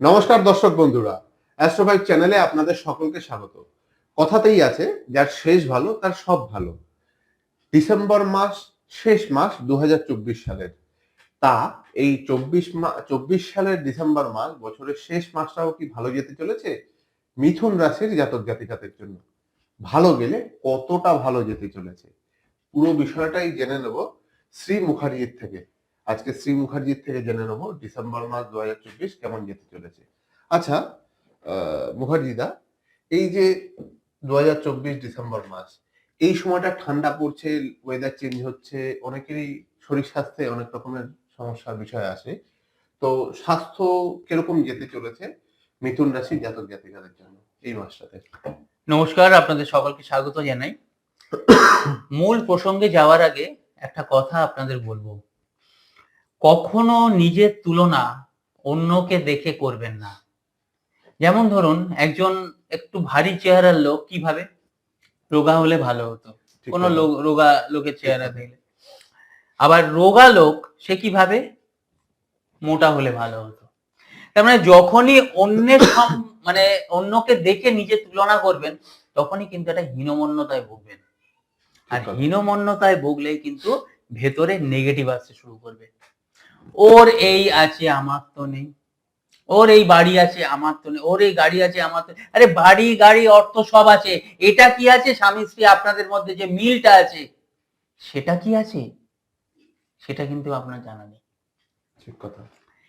নমস্কার দর্শক বন্ধুরা অ্যাস্ট্রোভাইব চ্যানেলে আপনাদের সকলকে স্বাগত। কথাতেই আছে, যার শেষ ভালো, তার সব ভালো। ডিসেম্বর মাস, শেষ মাস দু হাজার চব্বিশ সালের। তা এই চব্বিশ মা, চব্বিশ সালের ডিসেম্বর মাস, বছরের শেষ মাসটাও কি ভালো যেতে চলেছে? মিথুন রাশির জাতক জাতিকাদের জন্য। ভালো গেলে কতটা ভালো যেতে চলেছে? পুরো বিষয়টাই জেনে নেব শ্রী মুখার্জির থেকে। আজকে শ্রী মুখার্জির থেকে জেনে নেব ডিসেম্বর মাস দু চব্বিশ কেমন যেতে চলেছে। আচ্ছা মুখার্জিদা, এই যে দু চব্বিশ ডিসেম্বর মাস, এই সময়টা ঠান্ডা পড়ছে ওয়েদার চেঞ্জ হচ্ছে, অনেকেরই শরীর স্বাস্থ্যে অনেক রকমের সমস্যার বিষয় আসে। তো স্বাস্থ্য কীরকম যেতে চলেছে মিথুন রাশি জাতক জাতিকাদের জন্য এই মাসটাতে? নমস্কার, আপনাদের সকলকে স্বাগত জানাই। মূল প্রসঙ্গে যাওয়ার আগে একটা কথা আপনাদের বলব। কখনো নিজের তুলনা অন্যকে দেখে করবেন না। যেমন ধরুন একজন একটু ভারী চেহারার লোক কীভাবে? রোগা হলে ভালো হতো। কোনো রোগা লোকের চেহারা দেখলে। আবার রোগা লোক সে কীভাবে? মোটা হলে ভালো হতো। তার মানে যখনই অন্যের মানে অন্যকে দেখে নিজে তুলনা করবেন তখনই কিন্তু একটা হীনমন্যতায় ভুগবেন। আর হীনমন্যতায় ভুগলেই কিন্তু ভেতরে নেগেটিভ আসতে শুরু করবে। ওর এই আছে আমার তো নেই। ওর এই বাড়ি আছে আমার তো নেই। ওর এই গাড়ি আছে আমার তো আরে বাড়ি গাড়ি অর্থ সব আছে। এটা কি আছে স্বামী স্ত্রী আপনাদের মধ্যে যে মিলটা আছে? সেটা কি আছে? সেটা কিন্তু আপনার জানা নেই। ঠিক কথা।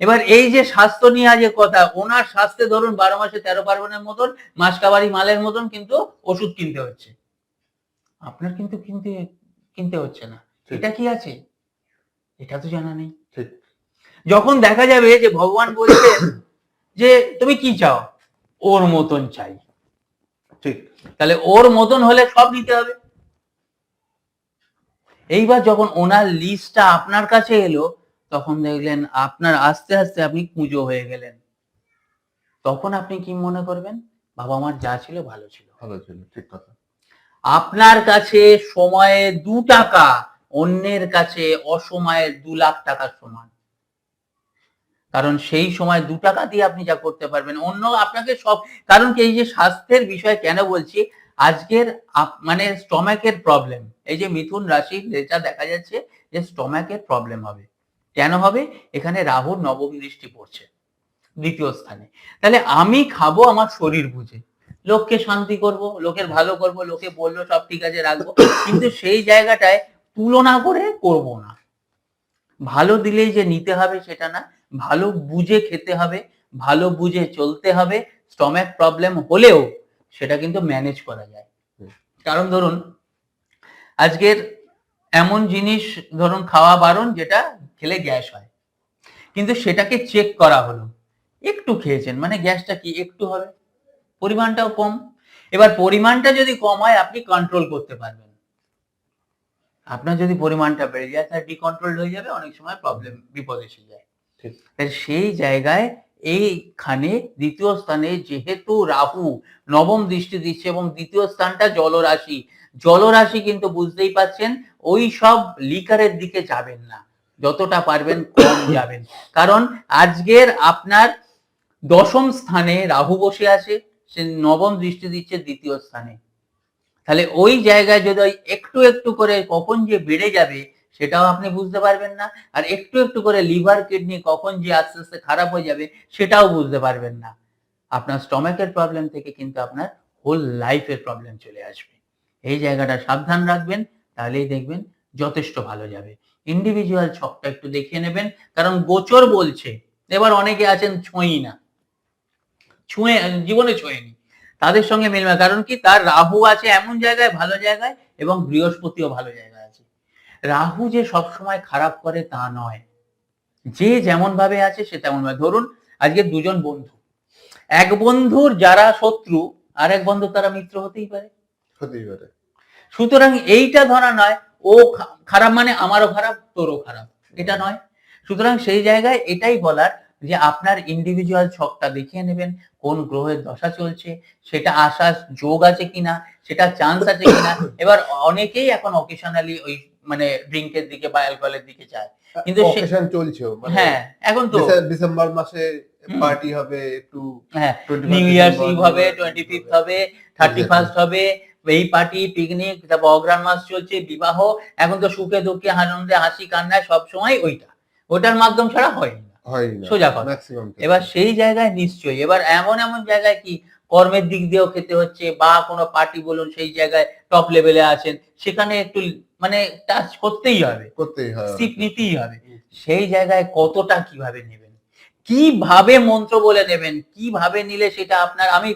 এবার এই যে স্বাস্থ্য নিয়ে যে কথা ওনার স্বাস্থ্যে ধরুন বারো মাসে তেরো পার্বণের মতন মাসকাবারি মালের মতন কিন্তু ওষুধ কিনতে হচ্ছে। আপনার কিন্তু কিনতে কিনতে হচ্ছে না। এটা কি আছে? এটা তো জানা নেই। ঠিক। যখন দেখা যাবে যে ভগবান বলছেন যে তুমি কি চাও? ওর মতন চাই। ঠিক। তাহলে ওর মতন হলে সব নিতে হবে। এইবার যখন ওনার লিস্টটা আপনার কাছে এলো তখন দেখলেন আপনার আস্তে আস্তে আপনি পুজো হয়ে গেলেন। তখন আপনি কি মনে করবেন? বাবা আমার যা ছিল ভালো ছিল। ভালো ছিল ঠিক কথা। আপনার কাছে সময়ে দু টাকা অন্যের কাছে অসময়ে দু লাখ টাকার সমান। কারণ সেই সময় দু টাকা দিয়ে আপনি যা করতে পারবেন। অন্য আপনাকে সব, কারণ কি এই যে স্বাস্থ্যের বিষয় কেন বলছি, আজকের মানে স্টমাকের প্রবলেম এই যে মিথুন রাশির যেটা দেখা যাচ্ছে যে স্টমাকের প্রবলেম হবে। কেন হবে? এখানে রাহুর নবম দৃষ্টি পড়ছে, দ্বিতীয় স্থানে। তাহলে আমি খাব আমার শরীর বুঝে। লোককে শান্তি করব, লোকের ভালো করব, লোকে বলল সব ঠিক আছে, রাখব। কিন্তু সেই জায়গাটায় তুলনা করে করব না। ভালো দিলেই যে নিতে হবে সেটা না ভালো বুঝে খেতে হবে ভালো বুঝে চলতে হবে স্টমাক প্রবলেম হলেও সেটা কিন্তু ম্যানেজ করা যায়। কারণ ধরুন আজকের এমন জিনিস ধরুন খাওয়া বারণ যেটা খেলে গ্যাস হয়। কিন্তু সেটাকে চেক করা হলো। একটু খেয়েছেন মানে গ্যাসটা কি একটু হবে? পরিমাণটাও কম। এবার পরিমাণটা যদি কম হয় আপনি কন্ট্রোল করতে পারবেন। আপনার যদি পরিমাণটা বেড়ে যায় তাহলে ডিকন্ট্রোল হয়ে যাবে অনেক সময় প্রবলেম বিপদ এসে যায়। সেই জায়গায় এইখানে দ্বিতীয় স্থানে যেহেতু রাহু নবম দৃষ্টি দিচ্ছে এবং দ্বিতীয় স্থানটা জলরাশি জলরাশি কিন্তু বুঝতেই পাচ্ছেন ওই সব লিকারের দিকে যাবেন না যতটা পারবেন কম যাবেন। কারণ আজকের আপনার দশম স্থানে রাহু বসে আছে সে নবম দৃষ্টি দিচ্ছে দ্বিতীয় স্থানে। তাহলে ওই জায়গায় যদি একটু একটু করে কখন যে বেড়ে যাবে সেটাও আপনি বুঝতে পারবেন না। আর একটু একটু করে লিভার, কিডনি কখন যে আস্তে আস্তে খারাপ হয়ে যাবে সেটাও বুঝতে পারবেন না। আপনার স্টমাকের প্রবলেম থেকে কিন্তু আপনার হোল লাইফের প্রবলেম চলে আসবে। এই জায়গাটা সাবধান রাখবেন, তাহলেই দেখবেন যথেষ্ট ভালো যাবে। ইন্ডিভিজুয়াল ছকটা একটু দেখিয়ে নেবেন, কারণ গোচর বলছে, এবার অনেকে আছেন ছুঁই না। ছুঁয়ে, জীবনে ছোঁয়নি। তাদের সঙ্গে মিলবে কারণ কি? তার রাহু আছে এমন জায়গায়, ভালো জায়গায়, এবং বৃহস্পতিও ভালো জায়গায়। রাহু যে সব সময় খারাপ করে তা নয়। যে যেমন ভাবে আছে সে তেমন ভাবে। ধরুন আজকে দুজন বন্ধু। এক বন্ধুর যারা শত্রু আর এক বন্ধু তারা মিত্র হতেই পারে। হতেই পারে। সুতরাং এইটা ধরা নয় ও খারাপ মানে আমারও খারাপ তোরও খারাপ। এটা নয়। সুতরাং সেই জায়গায় এটাই বলার যে আপনার ইন্ডিভিজুয়াল ছকটা দেখিয়ে নেবেন কোন গ্রহের দশা চলছে সেটা আসার যোগ আছে কিনা সেটা চান্স আছে কিনা। এবার অনেকেই এখন অকেশনালি ওই মানে ড্রিঙ্কের দিকে বা অ্যালকোহলের দিকে যায়। কিন্তু সে- অকেশন চলছেও মানে হ্যাঁ এখন তো ডিসেম্বর মাসে পার্টি হবে একটু হ্যাঁ নিউ ইয়ার্স ইভ হবে টোয়েন্টি ফিফথ হবে। থার্টি ফার্স্ট হবে এই পার্টি পিকনিক তারপর অগ্রাণ মাস চলছে বিবাহ এখন তো সুখে দুঃখে আনন্দে হাসি কান্নায় সব সময় ওইটা। ওটার মাধ্যম ছাড়া হয় না। সোজা কথা। ম্যাক্সিমাম এবার সেই জায়গায় নিশ্চয়ই এবার এমন এমন জায়গায় কি কর্মের দিক দিয়েও খেতে হচ্ছে বা কোনো পার্টি বলুন সেই জায়গায় টপ লেভেলে আছেন সেখানে একটু মানে টাচ করতেই হবে। করতেই হয়। সিট নিতেই হবে। সেই জায়গায় কতটা কীভাবে নেবেন? কীভাবে মন্ত্র বলে নেবেন কীভাবে নিলে সেটা আপনার আমি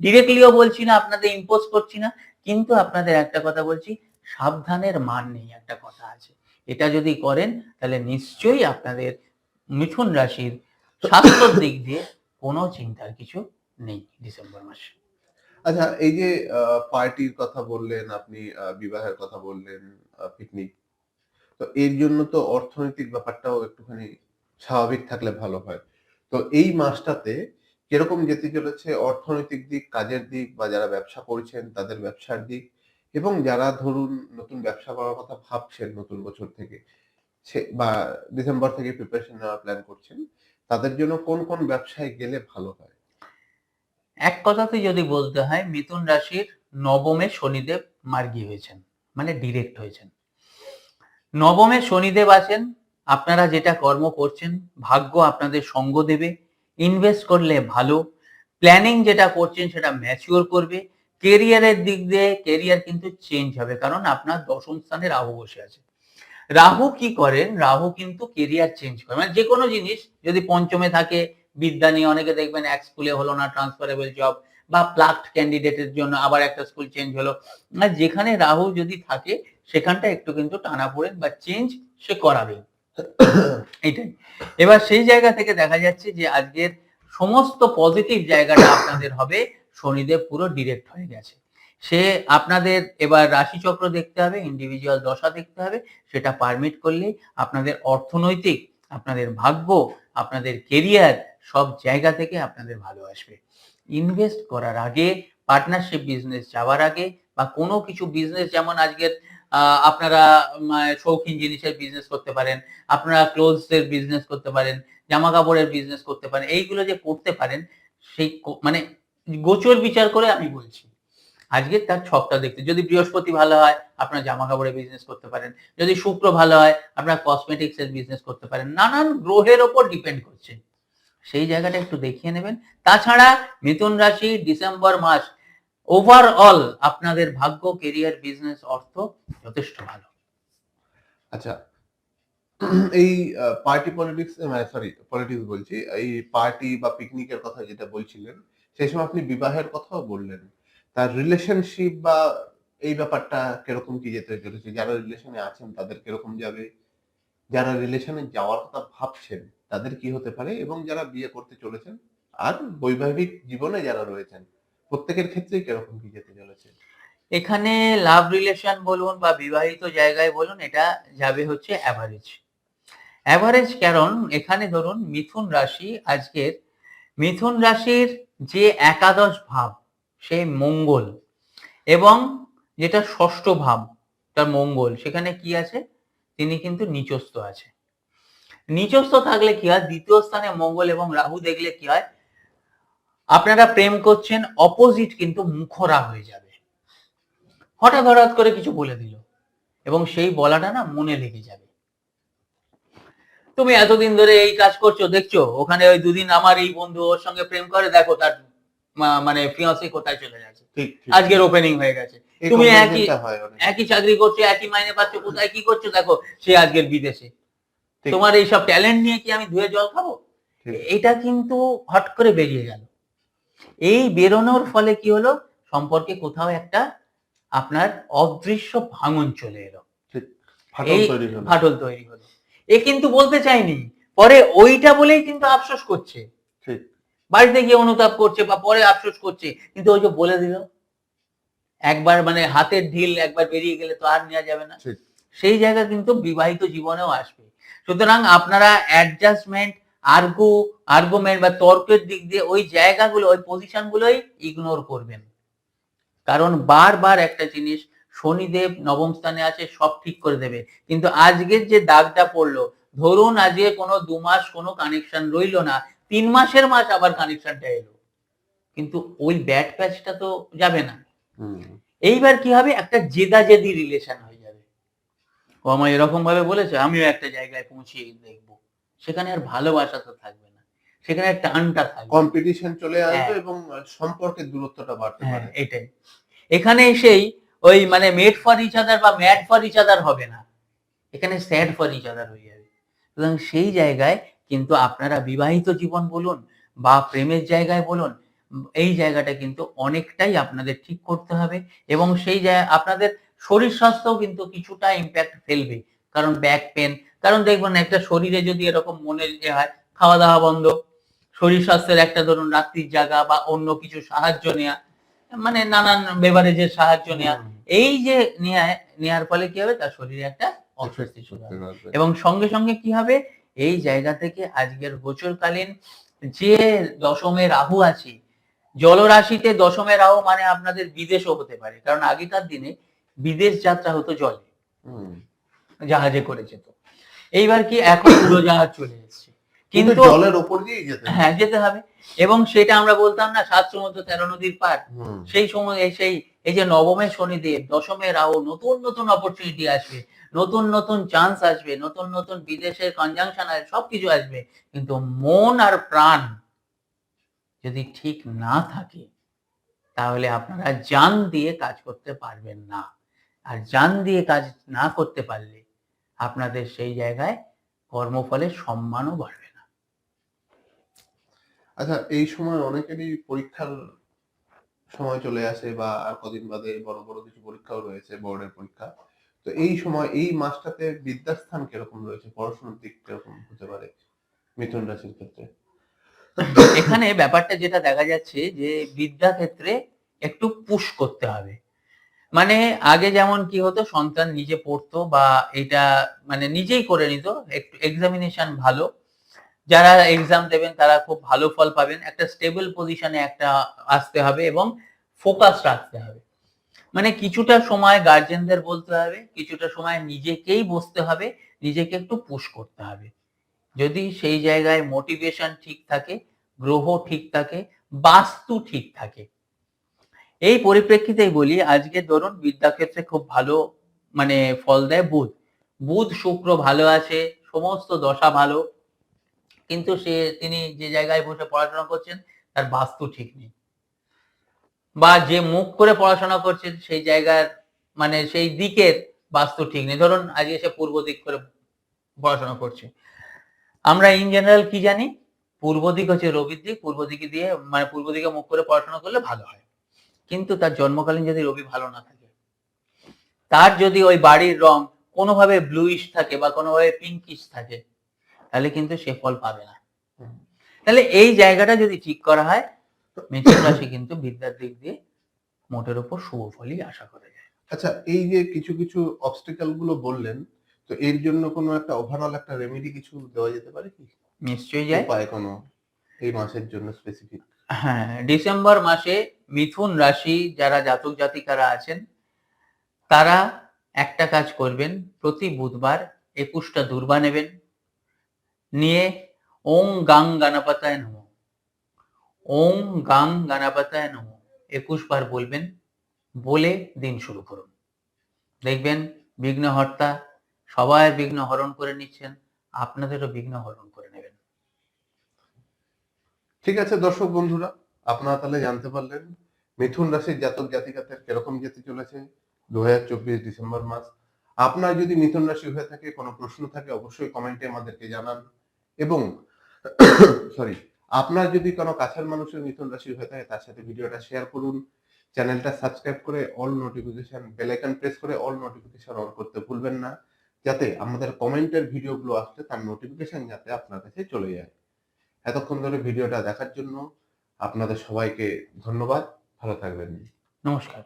ডিরেক্টলিও বলছি না আপনাদের ইম্পোজ করছি না কিন্তু আপনাদের একটা কথা বলছি সাবধানের মান নেই একটা কথা আছে। এটা যদি করেন তাহলে নিশ্চয়ই আপনাদের মিথুন রাশির স্বাস্থ্যর দিক দিয়ে কোনো চিন্তার কিছু নেই ডিসেম্বর মাসে। আচ্ছা এই যে পার্টির কথা বললেন, আপনি বিবাহের কথা বললেন পিকনিক তো এর জন্য তো অর্থনৈতিক ব্যাপারটাও একটুখানি স্বাভাবিক থাকলে ভালো হয়। তো এই মাসটাতে কীরকম যেতে চলেছে? অর্থনৈতিক দিক, কাজের দিক, বা যারা ব্যবসা করছেন, তাদের ব্যবসার দিক, এবং যারা ধরুন নতুন ব্যবসা করার কথা ভাবছেন নতুন বছর থেকে, সে, বা ডিসেম্বর থেকে প্রিপারেশন নেওয়ার প্ল্যান করছেন, তাদের জন্য কোন কোন ব্যবসায় গেলে ভালো হয়? এক কথাতে যদি বলতে হয়, মিথুন রাশির নবমে শনিদেব মার্গী হয়েছেন মানে ডিরেক্ট হয়েছেন। নবমে শনিদেব আছেন, আপনারা যেটা কর্ম করছেন, ভাগ্য আপনাদের সঙ্গ দেবে ইনভেস্ট করলে ভালো প্ল্যানিং যেটা করছেন সেটা ম্যাচিওর করবে কেরিয়ারের দিক দিয়ে কেরিয়ার কিন্তু চেঞ্জ হবে, কারণ আপনার দশম স্থানে রাহু বসে আছে। রাহু কি করেন রাহু কিন্তু কেরিয়ার চেঞ্জ করে মানে যে কোনো জিনিস যদি পঞ্চমে থাকে বিদ্যা নিয়ে অনেকে দেখবেন এক স্কুলে হলো না ট্রান্সফারেবল জব বা প্লাকড ক্যান্ডিডেটের জন্য আবার একটা স্কুল চেঞ্জ হলো। যেখানে রাহু যদি থাকে সেখানটা একটু কিন্তু টানা পড়েন বা চেঞ্জ সে করাবেই এটাই। এবার সেই জায়গা থেকে দেখা যাচ্ছে যে আজকের সমস্ত পজিটিভ জায়গাটা আপনাদের হবে, শনিদেব পুরো ডিরেক্ট হয়ে গেছে। সে আপনাদের এবার রাশিচক্র দেখতে হবে ইন্ডিভিজুয়াল দশা দেখতে হবে, সেটা পারমিট করলে আপনাদের অর্থনৈতিক, আপনাদের ভাগ্য, আপনাদের কেরিয়ার সব জায়গা থেকে আপনাদের ভালো আসবে। ইনভেস্ট করার আগে পার্টনারশিপ বিজনেস যাওয়ার আগে বা কোনো কিছু বিজনেস যেমন আজকের আপনারা শৌখিন জিনিসের বিজনেস করতে পারেন, আপনারা ক্লোথস এর বিজনেস করতে পারেন জামা কাপড়ের বিজনেস করতে পারেন, এইগুলো যে করতে পারেন, সেই মানে গোচর বিচার করে আমি বলছি। আজকে তার ছকটা দেখতে, যদি বৃহস্পতি ভালো হয়, আপনার জামা কাপড়ের বিজনেস করতে পারেন, যদি শুক্র ভালো হয়, আপনার কসমেটিক্স এর বিজনেস করতে পারেন, নানান গ্রহের ওপর ডিপেন্ড করছে। সেই জায়গাটা একটু দেখিয়ে নেবেন। তাছাড়া মিথুন রাশি ডিসেম্বর মাস ওভারঅল আপনাদের ভাগ্য কেরিয়ার বিজনেস অর্থ যথেষ্ট ভালো। আচ্ছা এই পার্টি পলিটিক্স সরি পলিটিক্স বলছি, এই পার্টি বা পিকনিকের কথা যেটা বলছিলেন, সেই সময় আপনি বিবাহের কথাও বললেন। তার রিলেশনশিপ বা এই ব্যাপারটা কীরকম কি যেতে চলেছে? যারা রিলেশনে আছেন তাদের কীরকম যাবে? যারা রিলেশনে যাওয়ার কথা ভাবছেন, তাদের কি হতে পারে? এবং যারা বিয়ে করতে চলেছেন আর বৈবাহিক জীবনে যারা রয়েছেন, প্রত্যেকের ক্ষেত্রেই কীরকম কি যেতে চলেছে? এখানে লাভ রিলেশন বলুন বা বিবাহিত জায়গায় বলুন, এটা যাবে হচ্ছে অ্যাভারেজ অ্যাভারেজ কারণ, এখানে ধরুন মিথুন রাশি আজকের। মিথুন রাশির যে একাদশ ভাব সেই মঙ্গল। এবং যেটা ষষ্ঠ ভাব, তার মঙ্গল। সেখানে কি আছে? তিনি কিন্তু নিচস্থ আছে নিচস্থ থাকলে কি হয়? দ্বিতীয় স্থানে মঙ্গল এবং রাহু দেখলে কি হয়? আপনারা প্রেম করছেন অপোজিট কিন্তু মুখরা হয়ে যাবে। হঠাৎ হঠাৎ করে কিছু বলে দিল এবং সেই বলাটা না মনে লেগে যাবে। তুমি এতদিন ধরে এই কাজ করছ, দেখছ? ওখানে ওই দুদিন আমার এই বন্ধু ওর সঙ্গে প্রেম করে, দেখো তার মানে ফিয়ান্সি কোথায় চলে ঠিক আজকের ওপেনিং হয়ে গেছে। এই তুমি একই-। একই চাকরি করছ একই মাইনে পাচ্ছ কোথায় কি করছ দেখো সে আজকের বিদেশে। তোমার এইসব ট্যালেন্ট নিয়ে কি আমি ধুয়ে জল খাব? এটা কিন্তু হট করে বেরিয়ে গেল। এই বেরোনোর ফলে কি হলো? সম্পর্কে কোথাও একটা আপনার অদৃশ্য ভাঙন চলে এলো। ফাটল তৈরি হলো। এ কিন্তু বলতে চাইনি। পরে ওইটা বলেই কিন্তু আফসোস করছে। বাড়িতে গিয়ে অনুতাপ করছে বা পরে আফসোস করছে কিন্তু ওই যে বলে দিল একবার মানে হাতের ঢিল একবার বেরিয়ে গেলে তো আর নেওয়া যাবে না। সেই জায়গা কিন্তু বিবাহিত জীবনেও আসবে। সুতরাং আপনারা অ্যাডজাস্টমেন্ট আর্গু আর্গুমেন্ট বা তর্কের দিক দিয়ে ওই জায়গাগুলো ওই পজিশন গুলোই ইগনোর করবেন। কারণ বারবার একটা জিনিস শনিদেব নবম স্থানে আছে সব ঠিক করে দেবে। কিন্তু আজকের যে দাগটা পড়ল ধরুন আজকে কোনো দু মাস কোনো কানেকশন রইল না তিন মাসের মাস আবার কানেকশনটা এলো। কিন্তু ওই ব্যাট প্যাচটা তো যাবে না। এইবার কি হবে? একটা জেদা জেদি রিলেশন হয়ে যাবে। ও আমায় এরকম ভাবে বলেছে আমিও একটা জায়গায় পৌঁছিয়ে দেখব। সেখানে আর ভালোবাসা তো থাকবে না। সেখানে টানটা থাকবে কম্পিটিশন চলে আসবে হ্যাঁ। এবং সম্পর্কের দূরত্বটা বাড়তে হ্যাঁ পারে। এটাই। এখানে সেই ওই মানে মেড ফর ইচ আদার বা ম্যাড ফর ইচ আদার হবে না। এখানে স্যাড ফর ইচ আদার হয়ে যাবে। সুতরাং সেই জায়গায় কিন্তু আপনারা বিবাহিত জীবন বলুন বা প্রেমের জায়গায় বলুন এই জায়গাটা কিন্তু অনেকটাই আপনাদের ঠিক করতে হবে এবং সেই জায়গায় আপনাদের শরীর স্বাস্থ্যও কিন্তু কিছুটা ইম্প্যাক্ট ফেলবে। কারণ ব্যাক পেন কারণ দেখবেন একটা শরীরে যদি এরকম মনে যে হয় খাওয়া দাওয়া বন্ধ শরীর স্বাস্থ্যের একটা ধরুন রাত্রির জায়গা বা অন্য কিছু সাহায্য নেওয়া মানে নানান বেভারেজের সাহায্য নেওয়া হুম। এই যে নেয়া নেওয়ার ফলে কি হবে? তার শরীরে একটা অস্বস্তি শুরু হবে এবং সঙ্গে সঙ্গে কি হবে? এই জায়গা থেকে আজকের গোচরকালীন যে দশমে রাহু আছে জলরাশিতে দশমে রাহু মানে আপনাদের বিদেশও হতে পারে কারণ আগেকার দিনে বিদেশ যাত্রা হতো জলে। জাহাজে করে যেত এইবার কি এখন উড়োজাহাজ চলে এসেছে। কিন্তু জলের ওপর দিয়ে যেতে হ্যাঁ যেতে হবে। এবং সেটা আমরা বলতাম না সাত সমুদ্র তেরো নদীর পার সেই সময় সেই এই যে নবমে শনিদেব দশমে রাহু নতুন নতুন অপরচুনিটি আসবে। নতুন নতুন চান্স আসবে, নতুন নতুন বিদেশের কনজাংশন আসবে, সবকিছু আসবে। কিন্তু মন আর প্রাণ যদি ঠিক না থাকে, তাহলে আপনারা জান দিয়ে কাজ করতে পারবেন না। আর জান দিয়ে কাজ না করতে পারলে আপনাদের সেই জায়গায় কর্মফলের সম্মানও বাড়বে না। আচ্ছা এই সময় অনেকেরই পরীক্ষার সময় চলে আসে বা আর কদিন বাদে বড় বড় কিছু পরীক্ষাও রয়েছে, বোর্ডের পরীক্ষা। তো এই সময়, এই মাসটাতে বিদ্যাস্থান কীরকম রয়েছে? পড়াশোনার দিক কীরকম হতে পারে মিথুন রাশির ক্ষেত্রে? এখানে ব্যাপারটা যেটা দেখা যাচ্ছে যে বিদ্যা ক্ষেত্রে একটু পুশ করতে হবে। মানে আগে যেমন কি হতো, সন্তান নিজে পড়তো বা এটা মানে নিজেই করে নিত, একটু এক্সামিনেশন ভালো। যারা এক্সাম দেবেন তারা খুব ভালো ফল পাবেন। একটা স্টেবল পজিশনে একটা আসতে হবে এবং ফোকাস রাখতে হবে। মানে কিছুটা সময় গার্জেনদের বলতে হবে, কিছুটা সময় নিজেকেই বসতে হবে, নিজেকে একটু পুশ করতে হবে। যদি সেই জায়গায় মোটিভেশন ঠিক থাকে, গ্রহ ঠিক থাকে, বাস্তু ঠিক থাকে, এই পরিপ্রেক্ষিতেই বলি, আজকে ধরুন বিদ্যাক্ষেত্রে খুব ভালো মানে ফল দেয় বুধ। বুধ, শুক্র ভালো আছে, সমস্ত দশা ভালো, কিন্তু সে, তিনি যে জায়গায় বসে পড়াশোনা করছেন, তার বাস্তু ঠিক নেই। বা যে মুখ করে পড়াশোনা করছেন সেই জায়গার মানে সেই দিকের বাস্তু ঠিক নেই। ধরুন আজকে সে পূর্ব দিক করে পড়াশোনা করছে। আমরা ইন জেনারেল কি জানি? পূর্ব দিক হচ্ছে রবির দিক পূর্ব দিকে দিয়ে মানে পূর্ব দিকে মুখ করে পড়াশোনা করলে ভালো হয়। কিন্তু তার জন্মকালীন যদি রবি ভালো না থাকে তার যদি ওই বাড়ির রং কোনোভাবে ব্লুইশ থাকে বা কোনোভাবে পিঙ্কিশ থাকে তাহলে কিন্তু সে ফল পাবে না। তাহলে এই জায়গাটা যদি ঠিক করা হয় মিথুন রাশি কিন্তু বিদ্যার দিক দিয়ে মোটের উপর শুভ ফলই আশা করা যায়। আচ্ছা এই যে কিছু কিছু অবস্টিক্যালগুলো বললেন তো এর জন্য কোনো একটা ওভারঅল একটা রেমেডি কিছু দেওয়া যেতে পারে কি? নিশ্চয়ই যায়। উপায় কোনো এই মাসের জন্য স্পেসিফিক হ্যাঁ ডিসেম্বর মাসে মিথুন রাশি যারা জাতক জাতিকারা আছেন তারা একটা কাজ করবেন প্রতি বুধবার একুশটা দুর্বা নেবেন। নিয়ে ওং গাং গানাপাতায় নম। ওং গাং গানাপাতায় নম। একুশ বার বলবেন, বলে দিন শুরু করুন। দেখবেন বিঘ্নহর্তা সবাই বিঘ্ন হরণ করে নিচ্ছেন, আপনাদেরও বিঘ্ন হরণ করে নেবেন। ঠিক আছে দর্শক বন্ধুরা, আপনারা তাহলে জানতে পারলেন মিথুন রাশির জাতক জাতিকাদের কীরকম যেতে চলেছে দু হাজার চব্বিশ ডিসেম্বর মাস। আপনার যদি মিথুন রাশি হয়ে থাকে, কোনো প্রশ্ন থাকে, অবশ্যই কমেন্টে আমাদেরকে জানান। এবং সরি আপনার যদি কোনো কাছের মানুষের মিথুন রাশি হয়ে থাকে, তার সাথে ভিডিওটা শেয়ার করুন। চ্যানেলটা সাবস্ক্রাইব করে all notification bell icon press করে অল নোটিফিকেশন অন করতে ভুলবেন না, যাতে আমাদের কমেন্টের ভিডিওগুলো আসলে তার নোটিফিকেশন যাতে আপনার কাছে চলে যায়। এতক্ষণ ধরে ভিডিওটা দেখার জন্য আপনাদের সবাইকে ধন্যবাদ। ভালো থাকবেন। নমস্কার।